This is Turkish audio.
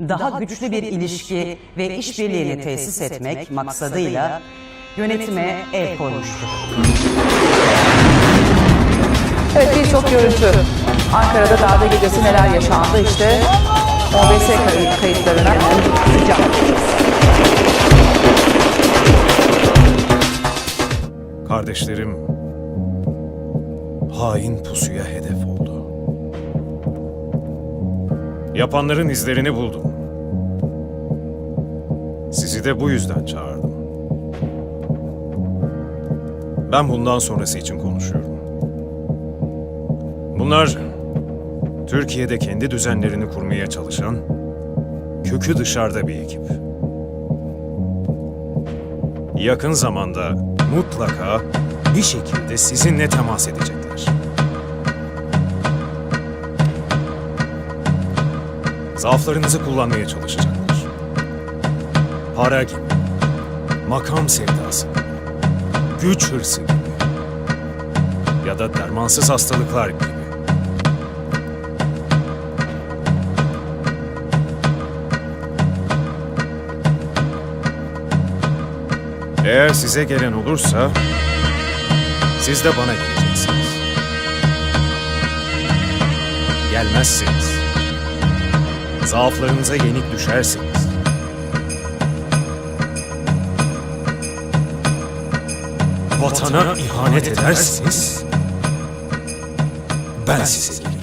daha güçlü bir ilişki ve işbirliğini tesis etmek maksadıyla yönetime el koymuştur. Evet birçok görüntü. Ankara'da dağda gecesi neler yaşandı işte OBS kayıt- kayıtlarına sıcak. Kardeşlerim hain pusuya hedef oldu. Yapanların izlerini buldum. Sizi de bu yüzden çağırdım. Ben bundan sonrası için konuşuyorum. Bunlar Türkiye'de kendi düzenlerini kurmaya çalışan kökü dışarıda bir ekip. Yakın zamanda mutlaka bir şekilde sizinle temas edecekler. Zaaflarınızı kullanmaya çalışacaklar. Para gibi, makam sevdası, güç hırsı gibi ya da dermansız hastalıklar gibi. Eğer size gelen olursa siz de bana geleceksiniz. Gelmezseniz zaaflarınıza yenik düşerseniz vatana ihanet ederseniz ben size gelirim.